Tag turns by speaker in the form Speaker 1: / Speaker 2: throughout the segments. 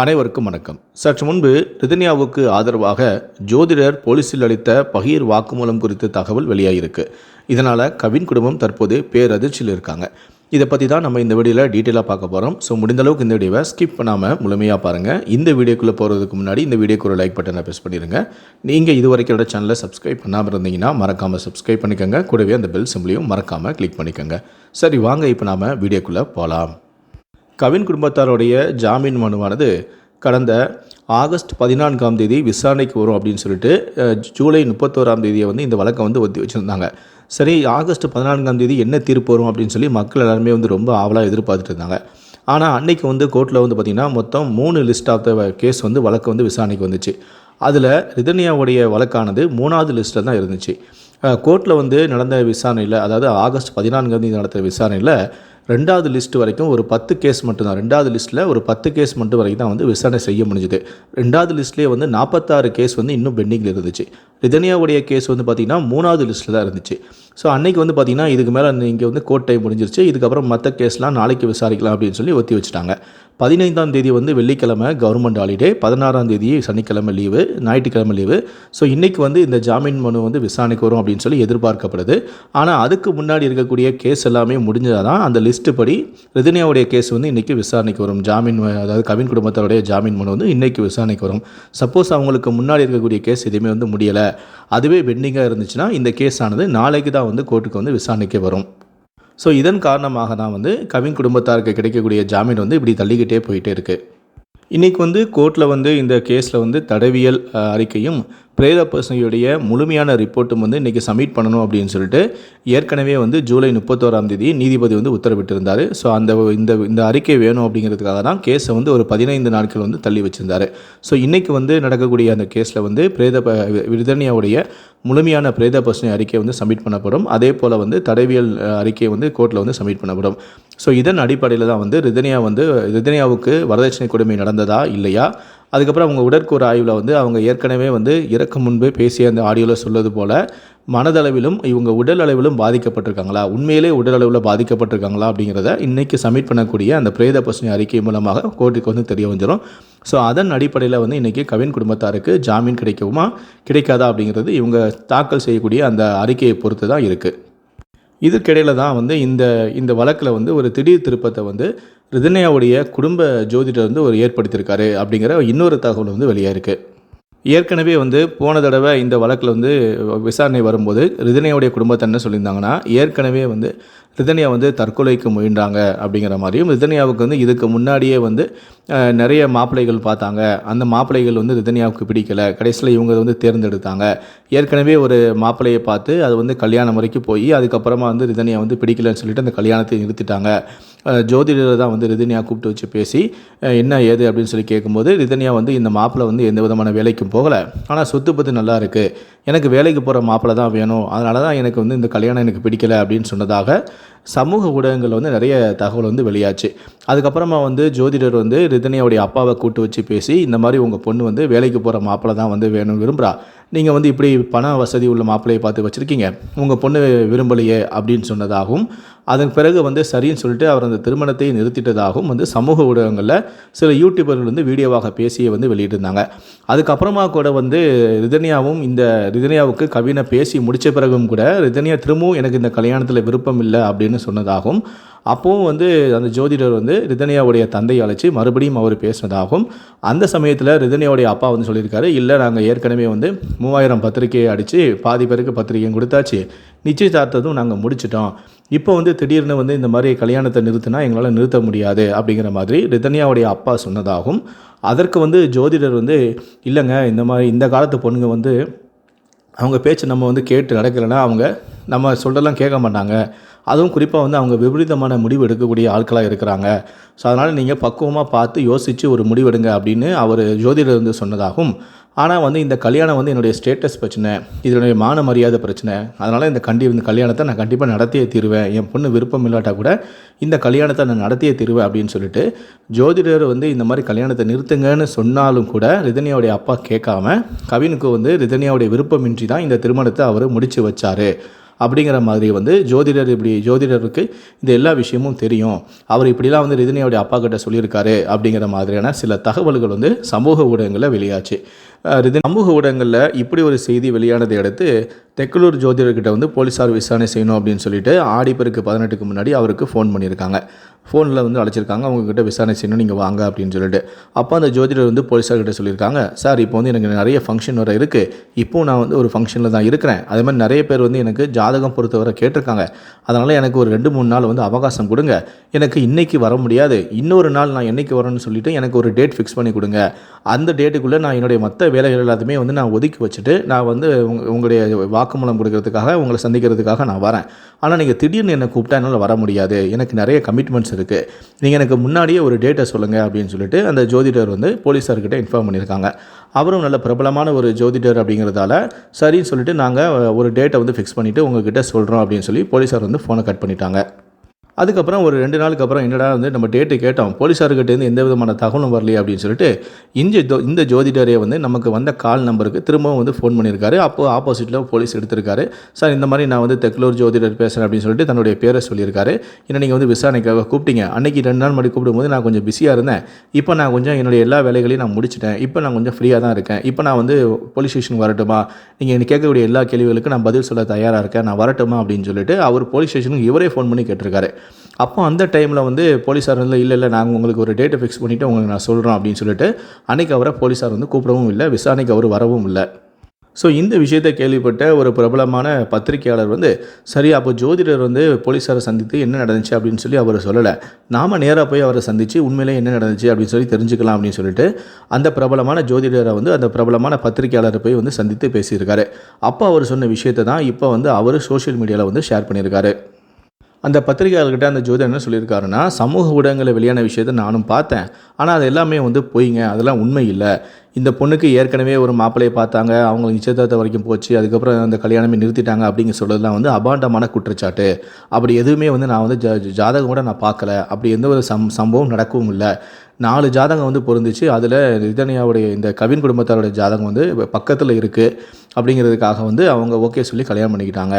Speaker 1: அனைவருக்கும் வணக்கம். சற்று முன்பு ரிதன்யாவுக்கு ஆதரவாக ஜோதிடர் போலீஸில் அளித்த பகீர் வாக்குமூலம் குறித்த தகவல் வெளியாகிருக்கு இதனால் கவின் குடும்பம் தற்போது பேரதிர்ச்சியில் இருக்காங்க. இதை பற்றி தான் நம்ம இந்த வீடியோவில் டீட்டெயிலாக பார்க்க போகிறோம் ஸோ முடிந்தளவுக்கு இந்த வீடியோவை ஸ்கிப் பண்ணாமல் முழுமையாக பாருங்கள் இந்த வீடியோக்குள்ளே போகிறதுக்கு முன்னாடி இந்த வீடியோக்கு ஒரு லைக் பட்டனை ப்ரெஸ் பண்ணிடுங்க நீங்கள் இது வரைக்கும் என்னோட சேனலை சப்ஸ்கிரைப் பண்ணாமல் இருந்தீங்கன்னா மறக்காமல் சப்ஸ்கிரைப் பண்ணிக்கோங்க. கூடவே அந்த பெல் சிம்பிளையும் மறக்காமல் கிளிக் பண்ணிக்கோங்க. சரி வாங்க இப்போ நாம் வீடியோக்குள்ளே போகலாம் கவின் குடும்பத்தாருடைய ஜாமீன் மனுவானது கடந்த ஆகஸ்ட் பதினான்காம் தேதி விசாரணைக்கு வரும் அப்படின்னு சொல்லிட்டு ஜூலை முப்பத்தோராம் தேதியை வந்து இந்த வழக்கை வந்து ஒத்தி வச்சுருந்தாங்க. சரி ஆகஸ்ட் பதினான்காம் தேதி என்ன தீர்ப்பு வரும் அப்படின்னு சொல்லி மக்கள் எல்லாருமே வந்து ரொம்ப ஆவலாக எதிர்பார்த்துட்டு இருந்தாங்க. ஆனால் அன்னைக்கு வந்து கோர்ட்டில் வந்து பார்த்திங்கன்னா மொத்தம் மூணு லிஸ்ட் ஆஃப் த கேஸ் வந்து வழக்கு வந்து விசாரணைக்கு வந்துச்சு. அதில் ரிதன்யாவுடைய வழக்கானது மூணாவது லிஸ்ட்டில் தான் இருந்துச்சு. கோர்ட்டில் வந்து நடந்த விசாரணையில் அதாவது ஆகஸ்ட் பதினான்காம் தேதி நடத்த விசாரணையில் ரெண்டாவது லிஸ்ட் வரைக்கும் ஒரு பத்து கேஸ் மட்டும்தான். ரெண்டாவது லிஸ்ட்டில் ஒரு பத்து கேஸ் மட்டும் வரைக்கும் தான் வந்து விசாரணை செய்ய முடிஞ்சுது. ரெண்டாவது லிஸ்ட்லேயே வந்து நாற்பத்தாறு கேஸ் வந்து இன்னும் பெண்டிங்கில் இருந்துச்சு. ரிதனியாவுடைய கேஸ் வந்து பார்த்திங்கன்னா மூணாவது லிஸ்ட்டில் தான் இருந்துச்சு. ஸோ அன்னைக்கு வந்து பார்த்திங்கன்னா இதுக்கு மேலே இங்கே வந்து கோர்ட் டைம் முடிஞ்சிருச்சு. இதுக்கப்புறம் மற்ற கேஸ்லாம் நாளைக்கு விசாரிக்கலாம் அப்படின்னு சொல்லி ஒத்தி வச்சுட்டாங்க. பதினைந்தாம் தேதி வந்து வெள்ளிக்கிழமை கவர்மெண்ட் ஹாலிடே பதினாறாம் தேதி சனிக்கிழமை லீவு ஞாயிற்றுக்கிழமை லீவு ஸோ இன்றைக்கி வந்து இந்த ஜாமீன் மனு வந்து விசாரணைக்கு வரும் அப்படின்னு சொல்லி எதிர்பார்க்கப்படுது. ஆனால் அதுக்கு முன்னாடி இருக்கக்கூடிய கேஸ் எல்லாமே முடிஞ்சதால் தான் அந்த லிஸ்ட்டு படி ரிதன்யாவுடைய கேஸ் வந்து இன்றைக்கி விசாரணைக்கு வரும். ஜாமீன் ம- அதாவது கவின் குடும்பத்தோடைய ஜாமீன் மனு வந்து இன்றைக்கி விசாரணைக்கு வரும். சப்போஸ் அவங்களுக்கு முன்னாடி இருக்கக்கூடிய கேஸ் எதுவுமே வந்து முடியலை. அதுவே பெண்டிங்காக இருந்துச்சுன்னா இந்த கேஸ் ஆனது நாளைக்கு தான் வந்து கோர்ட்டுக்கு வந்து விசாரணைக்கு வரும். ஸோ இதன் காரணமாக தான் வந்து கவின் குடும்பத்தாருக்கு கிடைக்கக்கூடிய ஜாமீன் வந்து இப்படி தள்ளிக்கிட்டே போயிட்டே இருக்குது இன்றைக்கி வந்து கோர்ட்டில் வந்து இந்த கேஸில் வந்து தடவியல் அறிக்கையும் பிரேத பர்சனையுடைய முழுமையான ரிப்போர்ட்டும் வந்து இன்றைக்கி சப்மிட் பண்ணணும் அப்படின்னு சொல்லிட்டு ஏற்கனவே வந்து ஜூலை முப்பத்தோராம் தேதி நீதிபதி வந்து உத்தரவிட்டிருந்தார். ஸோ அந்த இந்த இந்த அறிக்கை வேணும் அப்படிங்கிறதுக்காக தான் கேஸை வந்து ஒரு பதினைந்து நாட்கள் வந்து தள்ளி வச்சுருந்தார். ஸோ இன்றைக்கி வந்து நடக்கக்கூடிய அந்த கேஸில் வந்து பிரேத ப முழுமையான பிரேத பர்சனை அறிக்கை வந்து சப்மிட் பண்ணப்படும். அதே போல் வந்து தடவியல் அறிக்கை வந்து கோர்ட்டில் வந்து சப்மிட் பண்ணப்படும். ஸோ இதன் அடிப்படையில் தான் வந்து ரிதனியா வந்து ரிதனியாவுக்கு வரதட்சணை கொடுமை நடந்ததா இல்லையா? அதுக்கப்புறம் அவங்க உடற்கூறு ஆய்வில் வந்து அவங்க ஏற்கனவே வந்து இறக்கும் முன்பே பேசிய அந்த ஆடியோவில் சொல்வது போல் மனதளவிலும் இவங்க உடல் அளவிலும் பாதிக்கப்பட்டிருக்காங்களா? உண்மையிலே உடல் அளவில் பாதிக்கப்பட்டிருக்காங்களா அப்படிங்கிறத இன்றைக்கி சப்மிட் பண்ணக்கூடிய அந்த பிரேத பசுமை அறிக்கை மூலமாக கோர்ட்டுக்கு வந்து தெரிய வந்துடும் ஸோ அதன் அடிப்படையில் வந்து இன்றைக்கி கவின் குடும்பத்தாருக்கு ஜாமீன் கிடைக்குமா கிடைக்காதா அப்படிங்கிறது இவங்க தாக்கல் செய்யக்கூடிய அந்த அறிக்கையை பொறுத்து தான் இருக்குது இதற்கிடையில் தான் வந்து இந்த இந்த வழக்கில் வந்து ஒரு திடீர் திருப்பத்தை வந்து ரிதன்யாவுடைய குடும்ப ஜோதிடர் வந்து ஒரு ஏற்படுத்தியிருக்காரு அப்படிங்கிற இன்னொரு தகவல் வந்து வெளியாயிருக்கு. ஏற்கனவே வந்து போன தடவை இந்த வழக்கில் வந்து விசாரணை வரும்போது ரிதனியாவுடைய குடும்பத்தை என்ன சொல்லியிருந்தாங்கன்னா ஏற்கனவே வந்து ரிதனியா வந்து தற்கொலைக்கு முயன்றாங்க அப்படிங்கிற மாதிரியும் ரிதன்யாவுக்கு வந்து இதுக்கு முன்னாடியே வந்து நிறைய மாப்பிள்ளைகள் பார்த்தாங்க. அந்த மாப்பிள்ளைகள் வந்து ரிதன்யாவுக்கு பிடிக்கலை. கடைசியில் இவங்க வந்து தேர்ந்தெடுத்தாங்க. ஏற்கனவே ஒரு மாப்பிள்ளையை பார்த்து அது வந்து கல்யாணம் வரைக்கும் போய் அதுக்கப்புறமா வந்து ரிதனியா வந்து பிடிக்கலன்னு சொல்லிட்டு அந்த கல்யாணத்தை நிறுத்திட்டாங்க. ஜோதிடரை தான் வந்து ரிதன்யா கூப்பிட்டு வச்சு பேசி என்ன ஏது அப்படின்னு சொல்லி கேட்கும்போது ரிதன்யா வந்து இந்த மாப்பிள்ளை வந்து எந்த விதமான வேலைக்கும் போகலை. ஆனால் சொத்து பத்து நல்லா இருக்குது எனக்கு வேலைக்கு போகிற மாப்பிள்ளை தான் வேணும். அதனால தான் எனக்கு வந்து இந்த கல்யாணம் எனக்கு பிடிக்கல அப்படின்னு சொன்னதாக சமூக ஊடகங்களில் வந்து நிறைய தகவல் வந்து வெளியாச்சு. அதுக்கப்புறமா வந்து ஜோதிடர் வந்து ரிதன்யாவுடைய அப்பாவை கூட்டு வச்சு பேசி இந்த மாதிரி உங்கள் பொண்ணு வந்து வேலைக்கு போகிற மாப்பிள்ளை தான் வந்து வேணும் விரும்புகிறா நீங்கள் வந்து இப்படி பண வசதி உள்ள மாப்பிள்ளையை பார்த்து வச்சுருக்கீங்க. உங்கள் பொண்ணு விரும்பலையே அப்படின்னு சொன்னதாகவும் அதன் பிறகு வந்து சரின்னு சொல்லிட்டு அவர் அந்த திருமணத்தை நிறுத்திட்டதாகவும் வந்து சமூக ஊடகங்களில் சில யூடியூபர்கள் வந்து வீடியோவாக பேசியே வந்து வெளியிட்டிருந்தாங்க. அதுக்கப்புறமா கூட வந்து ரிதன்யாவும் இந்த ரிதன்யாவுக்கு கவினை பேசி முடித்த பிறகும் கூட ரிதனியா திரும்பவும் எனக்கு இந்த கல்யாணத்தில் விருப்பம் இல்லை அப்படின்னு சொன்னதாகவும் அப்போவும் வந்து அந்த ஜோதிடர் வந்து ரிதன்யாவுடைய தந்தையை அழைச்சி மறுபடியும் அவர் பேசினதாகவும் அந்த சமயத்தில் ரிதனியாவுடைய அப்பா வந்து சொல்லியிருக்காரு இல்லை நாங்கள் ஏற்கனவே வந்து மூவாயிரம் பத்திரிக்கையை அடித்து பாதி பேருக்கு பத்திரிக்கையும் கொடுத்தாச்சு. நிச்சயதார்த்ததும் நாங்கள் முடிச்சிட்டோம். இப்போ வந்து திடீர்னு வந்து இந்த மாதிரி கல்யாணத்தை நிறுத்தினா எங்களால் நிறுத்த முடியாது. அப்படிங்கிற மாதிரி ரிதன்யாவுடைய அப்பா சொன்னதாகும் அதற்கு வந்து ஜோதிடர் வந்து இல்லைங்க இந்த மாதிரி இந்த காலத்து பொண்ணுங்க வந்து அவங்க பேச்சு நம்ம வந்து கேட்டு நடக்கலைன்னா அவங்க நம்ம சொல்கிறதெல்லாம் கேட்க மாட்டாங்க. அதுவும் குறிப்பாக வந்து அவங்க விபரீதமான முடிவு எடுக்கக்கூடிய ஆட்களாக இருக்கிறாங்க. ஸோ அதனால் நீங்கள் பக்குவமாக பார்த்து யோசித்து ஒரு முடிவெடுங்க அப்படின்னு அவர் ஜோதிடர் வந்து சொன்னதாகவும் ஆனால் வந்து இந்த கல்யாணம் வந்து என்னுடைய ஸ்டேட்டஸ் பிரச்சனை இதனுடைய மான மரியாதை பிரச்சனை அதனால் இந்த கண்டி இந்த கல்யாணத்தை நான் கண்டிப்பாக நடத்தியே தீருவேன். என் பொண்ணு விருப்பம் இல்லாட்டா கூட இந்த கல்யாணத்தை நான் நடத்தியே தீருவேன் அப்படின்னு சொல்லிட்டு ஜோதிடர் வந்து இந்த மாதிரி கல்யாணத்தை நிறுத்துங்கன்னு சொன்னாலும் கூட ரிதனியாவுடைய அப்பா கேட்காம கவினுக்கு வந்து ரிதனியாவுடைய விருப்பமின்றி தான் இந்த திருமணத்தை அவர் முடித்து வச்சார். அப்படிங்கிற மாதிரி வந்து ஜோதிடர் இப்படி ஜோதிடருக்கு இந்த எல்லா விஷயமும் தெரியும். அவர் இப்படிலாம் வந்து ரிதினியோடைய அப்பா கிட்ட சொல்லியிருக்காரு அப்படிங்கிற மாதிரியான சில தகவல்கள் வந்து சமூக ஊடகங்களில் வெளியாச்சு. சமூக ஊடகங்களில் இப்படி ஒரு செய்தி வெளியானதை அடுத்து தெக்கலூர் ஜோதிடர்கிட்ட வந்து போலீஸார் விசாரணை செய்யணும் அப்படின்னு சொல்லிட்டு ஆடிப்பெருக்கு பதினெட்டுக்கு முன்னாடி அவருக்கு ஃபோன் பண்ணியிருக்காங்க. ஃபோனில் வந்து அழைச்சிருக்காங்க. அவங்கக்கிட்ட விசாரணை செய்யணும் நீங்கள் வாங்க அப்படின்னு சொல்லிட்டு. அப்போ அந்த ஜோதிடர் வந்து போலீஸார்கிட்ட சொல்லியிருக்காங்க. சார் இப்போ வந்து எனக்கு நிறைய ஃபங்க்ஷன் வர இருக்குது இப்போ நான் வந்து ஒரு ஃபங்க்ஷனில் தான் இருக்கிறேன். அதே மாதிரி நிறைய பேர் வந்து எனக்கு ஜாதகம் பொறுத்தவரை கேட்டிருக்காங்க. அதனால் எனக்கு ஒரு ரெண்டு மூணு நாள் வந்து அவகாசம் கொடுங்க. எனக்கு இன்றைக்கி வர முடியாது. இன்னொரு நாள் நான் என்றைக்கு வரேன்னு சொல்லிவிட்டு எனக்கு ஒரு டேட் ஃபிக்ஸ் பண்ணி கொடுங்க. அந்த டேட்டுக்குள்ளே நான் என்னுடைய மற்ற வேலைகள் எல்லாத்தையுமே வந்து நான் ஒதுக்கி வச்சுட்டு நான் வந்து உங்களுடைய உங்களுடைய வாக்குமூலம் கொடுக்கறதுக்காக உங்களை சந்திக்கிறதுக்காக நான் வரேன். ஆனால் நீங்கள் திடீர்னு என்னை கூப்பிட்டா என்னால் வர முடியாது. எனக்கு நிறைய கமிட்மெண்ட்ஸ் இருக்குது நீங்கள் எனக்கு முன்னாடியே ஒரு டேட்டை சொல்லுங்கள் அப்படின்னு சொல்லிட்டு அந்த ஜோதிடர் வந்து போலீஸார்கிட்ட இன்ஃபார்ம் பண்ணியிருக்காங்க. அவரும் நல்ல பிரபலமான ஒரு ஜோதிடர் அப்படிங்கிறதால சரின்னு சொல்லிட்டு நாங்கள் ஒரு டேட்டை வந்து ஃபிக்ஸ் பண்ணிவிட்டு உங்ககிட்ட சொல்கிறோம் அப்படின்னு சொல்லி போலீஸார் வந்து ஃபோனை கட் பண்ணிட்டாங்க. அதுக்கப்புறம் ஒரு ரெண்டு நாளுக்கு அப்புறம் என்னடா வந்து நம்ம டேட்டு கேட்டோம். போலீஸார்கிட்டேருந்து எந்த விதமான தகவலும் வரலையே அப்படின்னு சொல்லிட்டு இந்த ஜோ- இந்த ஜோதிடரே வந்து நமக்கு வந்த கால் நம்பருக்கு திரும்பவும் வந்து ஃபோன் பண்ணியிருக்காரு. அப்போது ஆப்போசிட்டில் போலீஸ் எடுத்திருக்காரு. சார் இந்த மாதிரி நான் வந்து தெக்லூர் ஜோதிடர் பேசுகிறேன் அப்படின்னு சொல்லிட்டு தன்னுடைய பேரை சொல்லியிருக்காரு. என்ன நீங்கள் வந்து விசாரணைக்காக கூப்பிட்டீங்க. அன்னைக்கு ரெண்டு நாள் முன்னாடி கூப்பிடும்போது நான் கொஞ்சம் பிஸியாக இருந்தேன். இப்போ நான் கொஞ்சம் என்னுடைய எல்லா வேலைகளையும் நான் முடிச்சிட்டேன். இப்போ நான் கொஞ்சம் ஃப்ரீயாக தான் இருக்கேன். இப்போ நான் வந்து போலீஸ் ஸ்டேஷன் வரட்டுமா? நீங்கள் எனக்கு கேட்கக்கூடிய எல்லா கேள்விகளுக்கும் நான் பதில் சொல்ல தயாராக இருக்கேன். நான் வரட்டுமா? அப்படின்னு சொல்லிட்டு அவர் போலீஸ் ஸ்டேஷனுக்கு இவரே ஃபோன் பண்ணி கேட்டிருக்காரு. அப்போ அந்த டைமில் வந்து போலீஸார் வந்து இல்லை இல்லை நாங்கள் உங்களுக்கு ஒரு டேட்டை ஃபிக்ஸ் பண்ணிவிட்டு உங்களுக்கு நான் சொல்கிறோம் அப்படின்னு சொல்லிட்டு அன்னைக்கு அவரை போலீஸார் வந்து கூப்பிடவும் இல்லை விசாரணைக்கு அவர் வரவும் இல்லை. ஸோ இந்த விஷயத்தை கேள்விப்பட்ட ஒரு பிரபலமான பத்திரிகையாளர் வந்து சரி அப்போ ஜோதிடர் வந்து போலீஸாரை சந்தித்து என்ன நடந்துச்சு? அப்படின்னு சொல்லி அவர் சொல்லலை. நாம் நேராக போய் அவரை சந்தித்து உண்மையிலே என்ன நடந்துச்சு? அப்படின்னு சொல்லி தெரிஞ்சுக்கலாம் அப்படின்னு சொல்லிட்டு அந்த பிரபலமான ஜோதிடரை வந்து அந்த பிரபலமான பத்திரிகையாளரை போய் வந்து சந்தித்து பேசியிருக்காரு. அப்போ அவர் சொன்ன விஷயத்தை தான் இப்போ வந்து அவர் சோஷியல் மீடியாவில் வந்து ஷேர் பண்ணியிருக்காரு. அந்த பத்திரிகையாளர்கிட்ட அந்த ஜோதிடர் என்ன சொல்லியிருக்காருன்னா சமூக ஊடகங்களில் வெளியான விஷயத்தை நானும் பார்த்தேன். ஆனால் அது எல்லாமே வந்து பொய்ங்க. அதெல்லாம் உண்மை இல்லை. இந்த பொண்ணுக்கு ஏற்கனவே ஒரு மாப்பிள்ளையை பார்த்தாங்க. அவங்க நிச்சயதார்த்தம் வரைக்கும் போச்சு. அதுக்கப்புறம் அந்த கல்யாணமே நிறுத்திட்டாங்க அப்படிங்க சொல்கிறதுலாம் வந்து அபாண்டமான குற்றச்சாட்டு. அப்படி எதுவுமே வந்து நான் வந்து ஜா- ஜாதகம் கூட நான் பார்க்கல. அப்படி எந்த ஒரு சம் சம்பவம் நடக்கவும் இல்லை. நாலு ஜாதகம் வந்து பொருந்துச்சு. அதில் ரிதனியாவுடைய இந்த கவின் குடும்பத்தாருடைய ஜாதகம் வந்து பக்கத்தில் இருக்குது அப்படிங்கிறதுக்காக வந்து அவங்க ஓகே சொல்லி கல்யாணம் பண்ணிக்கிட்டாங்க.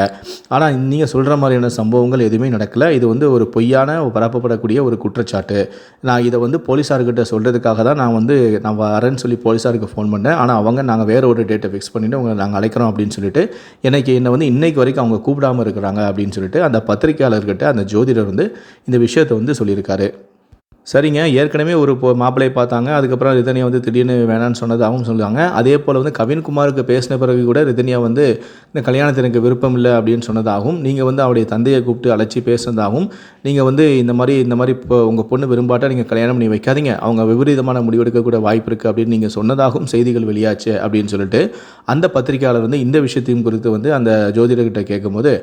Speaker 1: ஆனால் நீங்கள் சொல்கிற மாதிரியான சம்பவங்கள் எதுவுமே நடக்கலை. இது வந்து ஒரு பொய்யான பரப்பப்படக்கூடிய ஒரு குற்றச்சாட்டு. நான் இதை வந்து போலீஸார்கிட்ட சொல்கிறதுக்காக தான் நான் வந்து நான் வரேன்னு சொல்லி போலீஸாருக்கு ஃபோன் பண்ணேன். ஆனால் அவங்க நாங்கள் வேறு ஒரு டேட்டை ஃபிக்ஸ் பண்ணிவிட்டு உங்களை நாங்கள் அழைக்கிறோம் அப்படின்னு சொல்லிட்டு எனக்கு என்னை வந்து இன்னைக்கு வரைக்கும் அவங்க கூப்பிடாம இருக்கிறாங்க அப்படின்னு சொல்லிட்டு அந்த பத்திரிகையாளர்கிட்ட அந்த ஜோதிடர் வந்து இந்த விஷயத்தை வந்து சொல்லியிருக்காரு. சரிங்க ஏற்கனவே ஒரு இப்போ மாப்பிள்ளையை பார்த்தாங்க அதுக்கப்புறம் ரிதனியா வந்து திடீர்னு வேணான்னு சொன்னதாகவும் சொல்லுவாங்க அதே போல் வந்து கவின்குமாருக்கு பேசின பிறகு கூட ரிதனியா வந்து இந்த கல்யாணத்தில் எனக்கு விருப்பம் இல்லை அப்படின்னு சொன்னதாகவும் நீங்கள் வந்து அவருடைய தந்தையை கூப்பிட்டு அழைச்சி பேசினதாகவும் நீங்கள் வந்து இந்த மாதிரி இந்த மாதிரி இப்போ உங்கள் பொண்ணு விரும்பாட்டா நீங்கள் கல்யாணம் பண்ணி வைக்காதீங்க. அவங்க விபரீதமான முடிவெடுக்கக்கூட வாய்ப்பு இருக்குது அப்படின்னு நீங்கள் சொன்னதாகவும் செய்திகள் வெளியாச்சு அப்படின்னு சொல்லிட்டு அந்த பத்திரிகையாளர் வந்து இந்த விஷயத்தையும் குறித்து வந்து அந்த ஜோதிடர்கிட்ட கேட்கும்போது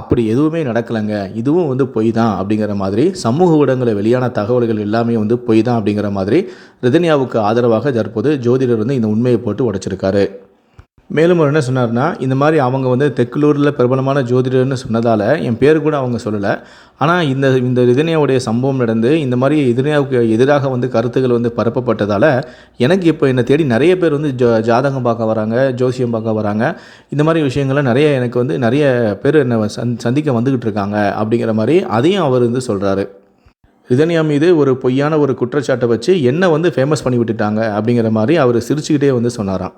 Speaker 1: அப்படி எதுவுமே நடக்கலைங்க. இதுவும் வந்து பொய் தான் அப்படிங்கிற மாதிரி சமூக ஊடகங்களில் வெளியான தகவல்கள் எல்லாமே வந்து பொய் தான் அப்படிங்கிற மாதிரி ரிதன்யாவுக்கு ஆதரவாக தற்போது ஜோதிடர் வந்து இந்த உண்மையை போட்டு உடைச்சிருக்காரு. மேலும் அவர் என்ன சொன்னார்னா இந்த மாதிரி அவங்க வந்து தெக்குலூரில் பிரபலமான ஜோதிடர்னு சொன்னதால் என் பேர் கூட அவங்க சொல்லலை. ஆனால் இந்த இந்த ரிதனியாவுடைய சம்பவம் நடந்து இந்த மாதிரி எதிரியாவுக்கு எதிராக வந்து கருத்துக்கள் வந்து பரப்பப்பட்டதால் எனக்கு இப்போ என்னை தேடி நிறைய பேர் வந்து ஜோ ஜாதகம் பார்க்க வராங்க ஜோசியம் பார்க்க வராங்க. இந்த மாதிரி விஷயங்கள்லாம் நிறைய எனக்கு வந்து நிறைய பேர் என்னை சந் சந்திக்க வந்துக்கிட்டு இருக்காங்க அப்படிங்கிற மாதிரி அதையும் அவர் வந்து சொல்கிறாரு ரிதன்யா மீது ஒரு பொய்யான ஒரு குற்றச்சாட்டை வச்சு என்ன வந்து ஃபேமஸ் பண்ணி விட்டுட்டாங்க அப்படிங்கிற மாதிரி அவர் சிரிச்சுக்கிட்டே வந்து சொன்னாராம்.